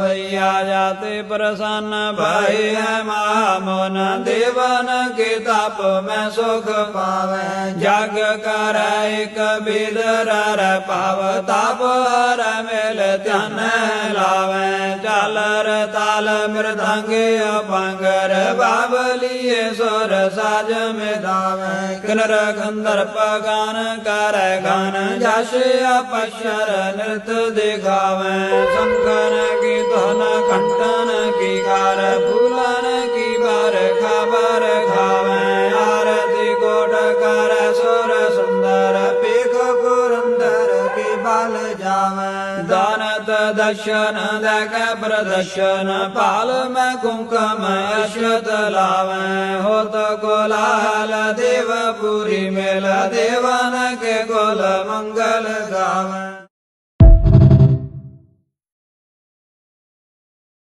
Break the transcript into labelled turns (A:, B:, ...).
A: ਭਈਆ ਜਾਤੇ ਪ੍ਰਸੰਨ ਭਈ ਹੈ ਮਾਮਨ ਦੇਵਨ ਕੇ ਤਪ ਮੈਂ ਸੁਖ ਪਾਵੈ। ਜਗ ਕਰੈ ਇਕ ਬਿਦਰ ਰ ਪਾਵ ਤਪ ਹਰ ਮਿਲ ਧਨ ਲਾਵੈ। ਚਾਲਰ ਤਾਲ ਮ੍ਰਦੰਗ ਅਪੰਗਰ ਬਾਬਲੀਏ ਸੁਰ ਸਾਜ ਮਿਦਾਵੈ ਕਿਨਰ ਗੰਧਰਪ ਗਾਨ ਕਰੈ ਗਾਨ ਜਸ ਅਪਸ਼ਰ, ਨਿਰਤ ਦਿਖਾਵੈ। विकार भूलन की बार खबर खावे। आरती कोट कर सुंदर पुरंदर के बाल जावे। दानत दर्शन देख प्रदर्शन, पाल में कुंकम अश्वत लावे। हो तो कोलाहल देवपुरी मेला, देवन के कोल मंगल गावे।